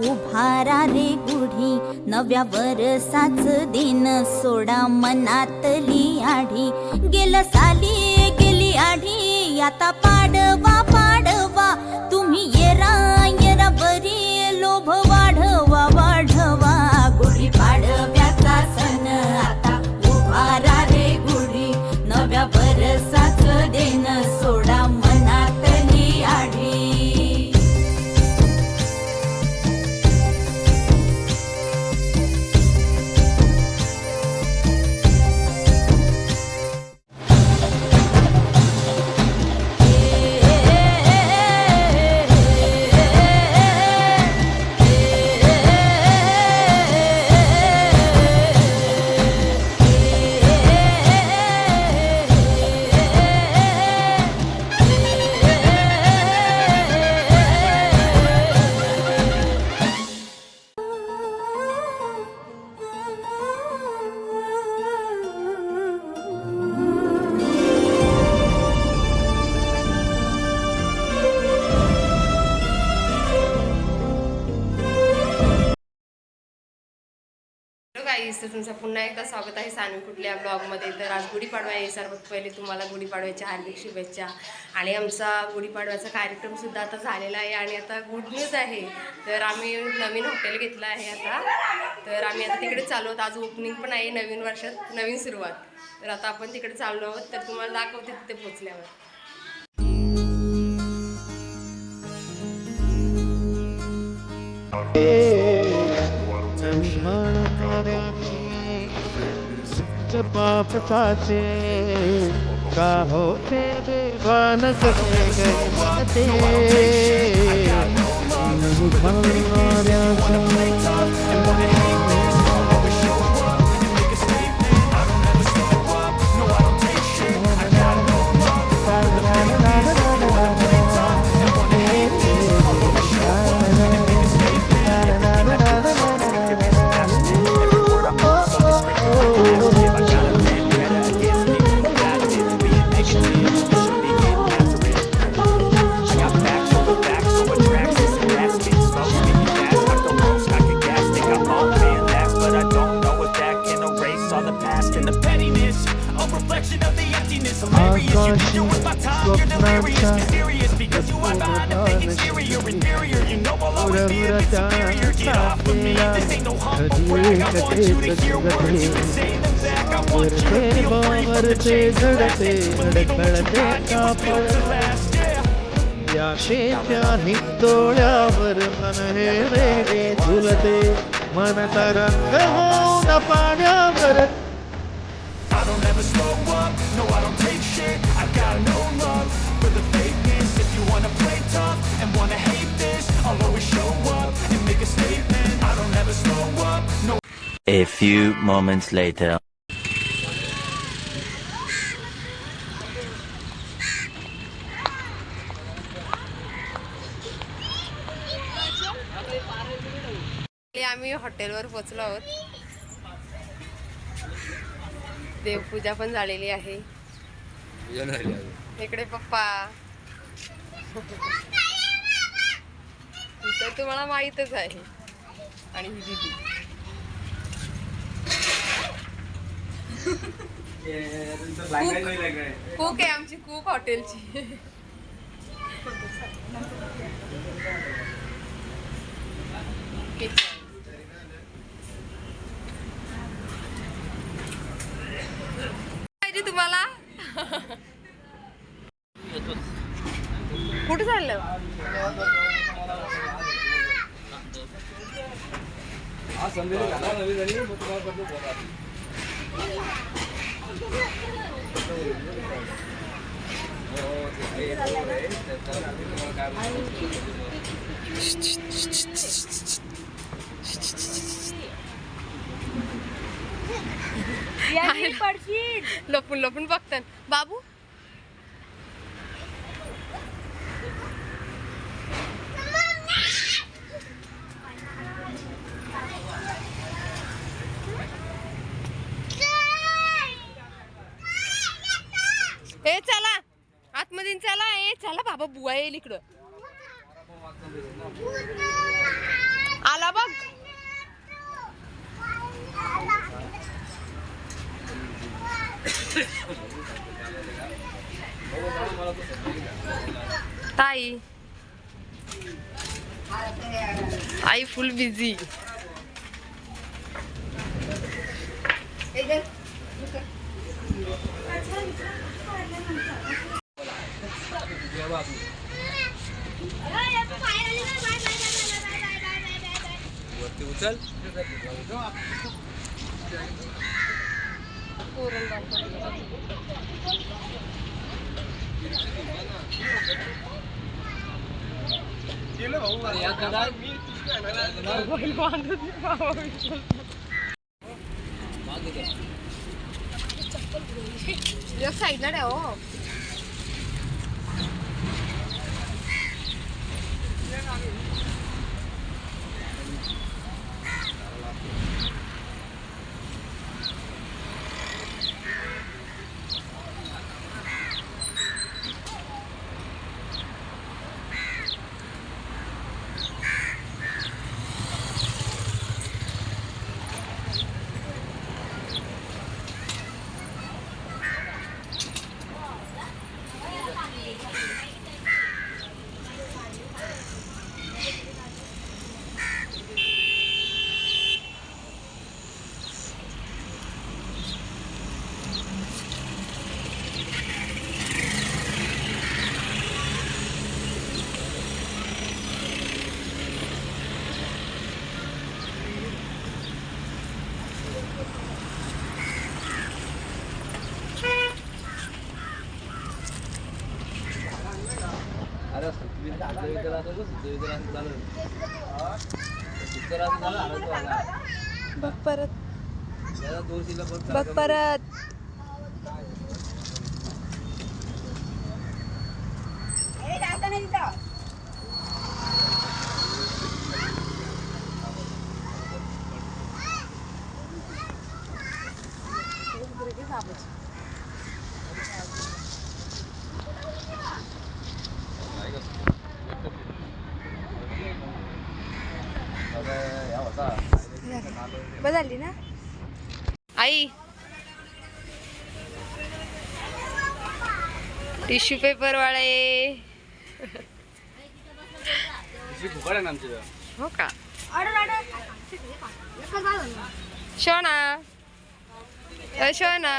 उभा उभारा रे गुढी नव्या वरसाच दिन सोडा मनातली आढी. गेल साली गेली आढी आता पाडवा पाडवा तुम्ही येरा. स्वागत कुठल्या ब्लॉगमध्ये तर आज गुढीपाडवा आहे. सर्वात पहिले तुम्हाला गुढीपाडव्याच्या हार्दिक शुभेच्छा. आणि आमचा गुढीपाडव्याचा कार्यक्रमसुद्धा आता झालेला आहे आणि आता गुड न्यूज आहे. तर आम्ही नवीन हॉटेल घेतलं आहे आता. तर आम्ही आता तिकडे चाललो आहोत. आज ओपनिंग पण आहे नवीन वर्षात नवीन सुरुवात. तर आता आपण तिकडे चाललो आहोत. तर तुम्हाला दाखवते तिथे पोचल्यावर पाप साचे का होते देवान करते But या शेच्या नितोळ्यावर मन हे वेगळे झुलते मन तरंग होऊन पाण्यावर A few moments later. आम्ही हॉटेलवर पोचलो आहोत. देवपूजा पण झालेली आहे. इकडे पप्पा. तर तुम्हाला माहीतच आहे. आणि ही दिदी. कुक आहे आमची कुक हॉटेलची. किचन पाहिजे तुम्हाला? कुठे चाललं लपून लपून बघतात. बाबू? ए चला. आतमध्ये चला. ए चला बाबा बुवा येईल इकडं. आला बघ. ताई. आई फुल बिझी. वरती उचल. गेलो भाऊ. मी เดี๋ยวใส่นะเดี๋ยว बघ परत. बघ परत बदलली ना आई टिश्यू पेपर वाळे हो का? शोना. शोना.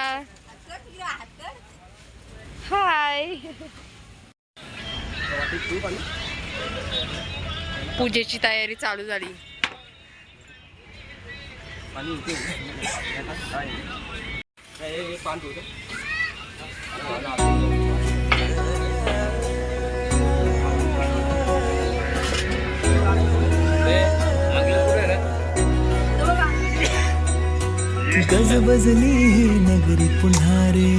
हाय. पूजेची तयारी चालू झाली. गजबजली नगरी पुन्हा रे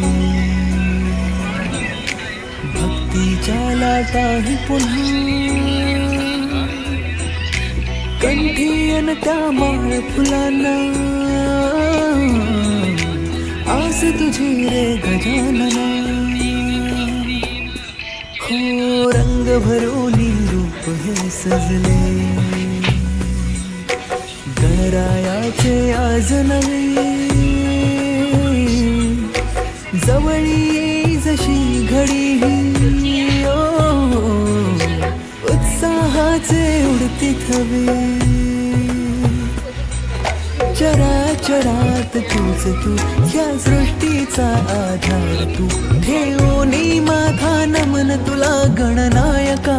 भक्तीच्या लाटाही पुन्हा कंठीयन त्या माळ फुलांना। आस तुझी रे गजानना। हो रंग भरोली रूप हे सजले। गणरायाचे आज नवे जवळी जशी घडी उत्साहाचे उडती थवे. चराचरात तूच तू या सृष्टीचा आधार तू. ठेवणी माझा नमन तुला गणनायका.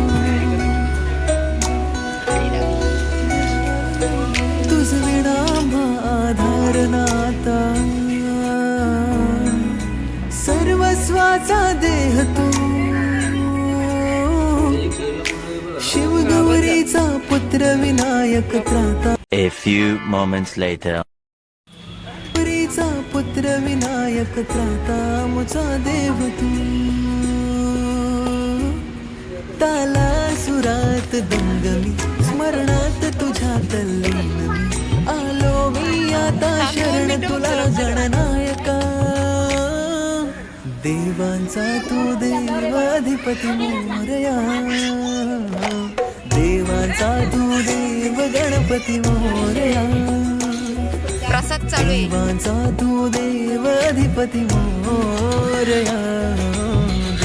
Vinayak त्राता A few moments later. परीचा पुत्र विनायक त्राता मुचा देव तू. ताला सुरात दंगमी स्मरणात तुझ्या तल्लीन आलो मी आता शरण तुला गणनायका देवांचा तू देवाधिपती मोरया. देवांचा तू देव गणपती मोरया. प्रसाद चालू आहे. देवांचा तू देव अधिपती मोरया.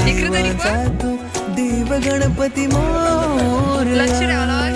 देवांचा तू देव गणपती मोरया.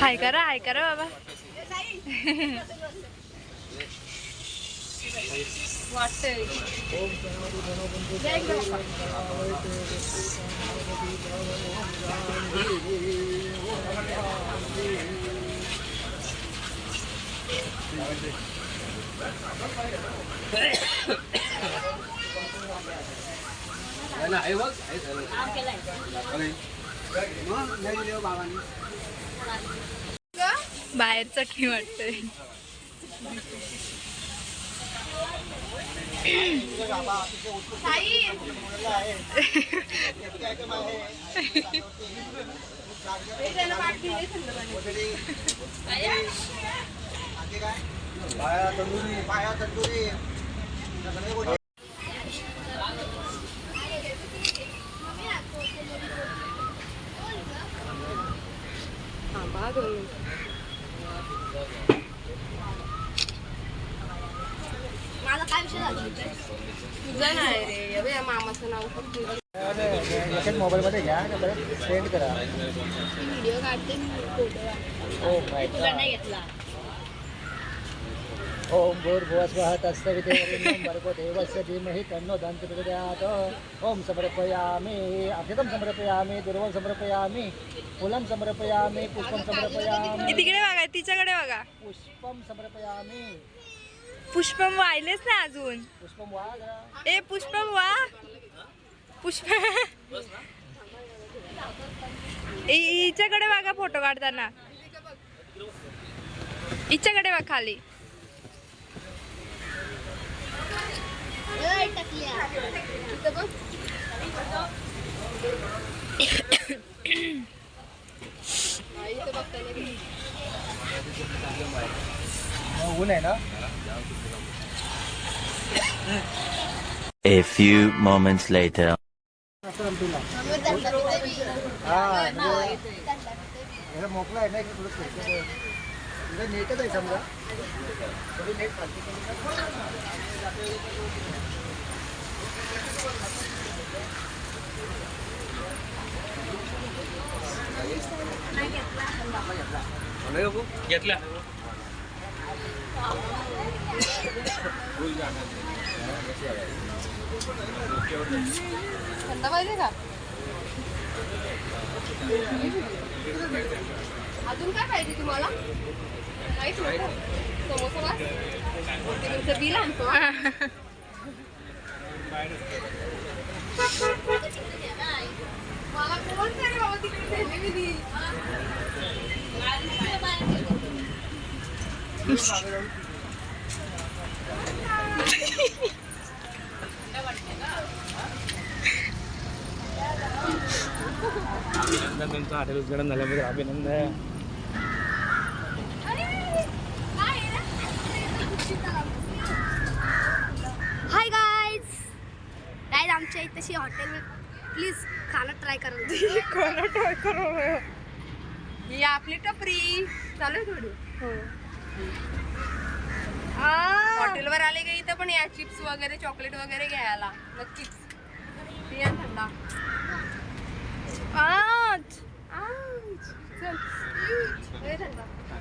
हाय करा हाय करा बाबा वाटतंय बाहेर चटणी वाटतंय तुझं नाही रे या बाई, या मामाचं नाव पण तुझं. मोबाईलमध्ये घ्या सेंड करा. व्हिडिओ काढते मी तुला नाही घेतला. ओम भूर्भुवस्वः तत्सवितुर्वरेण्यं भर्गो देवस्य धीमहि तन्नो दन्ति प्रचोदयात् ओम समर्पयामि अक्षतं समर्पयामि दुर्वं समर्पयामि फुलं समर्पयामि पुष्पं समर्पयामि। तिकडे बघा तिच्याकडे बघा. पुष्पं समर्पयामि। पुष्पम वाहिलेच ना अजून. पुष्पं वा. ए पुष्पम वा पुष्प. हिच्याकडे बघा फोटो काढताना. हिच्याकडे बघ खाली. ऊन आहे ना A few moments later. असं तुला हा म्हणजे हे मोकळं आहे ना इकडे थोडं फिरतं ते. इकडे नेटच आहे समजा थोडी नेट चालते थंड पाहिजे का अजून काय पाहिजे तुम्हाला? काहीच समोसा तुमचं बिल आणतो. मला कोण तरी बाबा तिकडे ठेवले मी हॉटेल उद्घाटन झाल्याबद्दल अभिनंदन हाय गाईज गाईज आमच्या इथेशी हॉटेल प्लीज खाणं ट्राय करा. कोणा ट्राय करू ही आपली टपरी चालू आहे थोडी हॉटेलवर आले का इथं पण या चिप्स वगैरे चॉकलेट वगैरे घ्यायला. नक्कीच पिया थंडा आच आच चल लय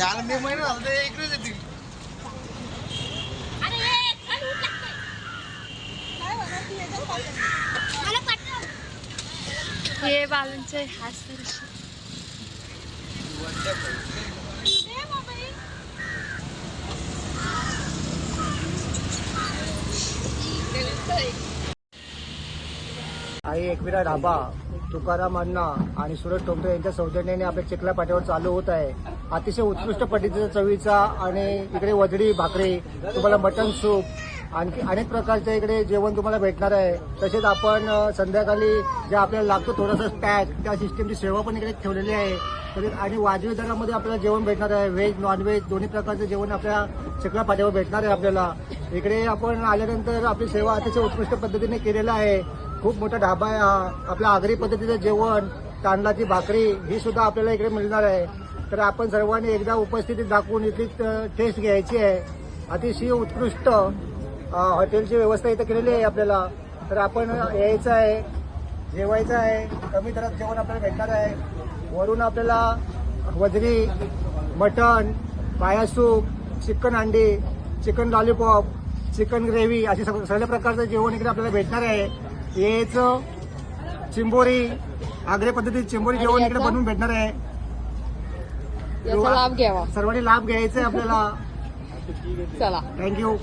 याला मे महिना झाला ते इकडेच येतील. हे बालूंचे हास आई एकविरा ढाबा तुकाराम अण्णा आणि सुरज टोमटे यांच्या सौजन्याने आपल्या चिखला पाट्यावर चालू होत आहे. अतिशय उत्कृष्ट पद्धतीचा चवीचा आणि इकडे वजडी भाकरी तुम्हाला मटन सूप आणखी अनेक प्रकारच्या इकडे जेवण तुम्हाला भेटणार आहे. तसेच आपण संध्याकाळी जे आपल्याला लागतो थोडंसं पॅक त्या सिस्टीमची सेवा पण इकडे ठेवलेली आहे. तरी आणि वाजवी दरामध्ये आपल्याला जेवण भेटणार आहे. व्हेज नॉनव्हेज दोन्ही प्रकारचं जेवण आपल्या चिखला पाट्यावर भेटणार आहे आपल्याला. इकडे आपण आल्यानंतर आपली सेवा अतिशय उत्कृष्ट पद्धतीने केलेला आहे. खूप मोठा ढाबा आहे हा. आपल्या आगरी पद्धतीचं जेवण तांदळाची भाकरी ही सुद्धा आपल्याला इकडे मिळणार आहे. तर आपण सर्वांनी एकदा उपस्थिती दाखवून इथली टेस्ट घ्यायची आहे. अतिशय उत्कृष्ट हॉटेलची व्यवस्था इथं केलेली आहे आपल्याला. तर आपण यायचं आहे. जेवायचं आहे. कमी दरात जेवण आपल्याला भेटणार आहे. वरून आपल्याला वजरी मटण पाया सूप चिकन अंडी चिकन लॉलीपॉप चिकन ग्रेव्ही असे सग- सगळ्या प्रकारचं जेवण इकडे आपल्याला भेटणार आहे. यायचं चिंबोरी आग्रे पद्धतीत चिंबोरी जेवण इकडे बनवून भेटणार आहे. याचा लाभ घ्यावा सर्वांनी लाभ घ्यायचा आहे आपल्याला. चला. थँक्यू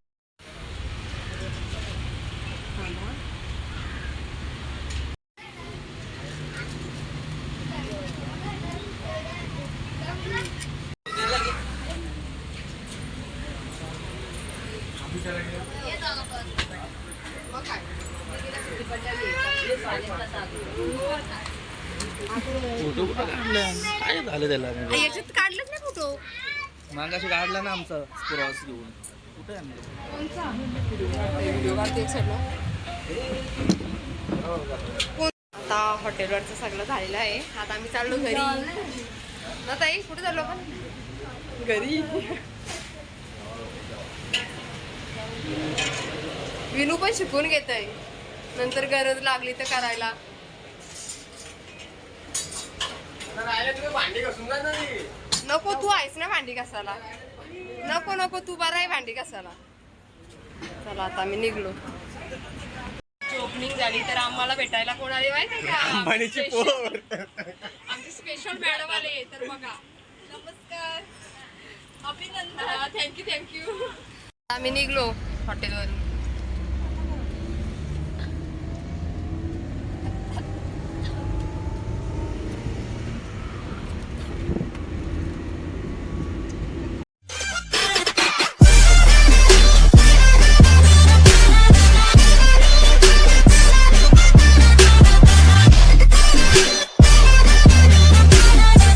Photo कुठं काढला? काय झालं त्याला? याच्यात काढलंच नाही फोटो. मागाशी काढला ना आमचा प्रवास घेऊन. कुठे आता हॉटेलवरचं सगळं झालेलं आहे. आता आम्ही चाललो घरी. ना ताई कुठे चाललो आपण? घरी. विनू पण शिकून घेत आहे नंतर गरज लागली तर करायला. नको तू आहेस ना भांडी कसाला नको नको तू बरा आहे भांडी कसाला चला आता आम्ही निघलो. ओपनिंग झाली तर आम्हाला भेटायला कोण आले? माहिती का? आमचे स्पेशल मॅडम आले तर बघा. नमस्कार. अभिनंदन. थँक्यू थँक्यू आम्ही निघलो हॉटेलवरून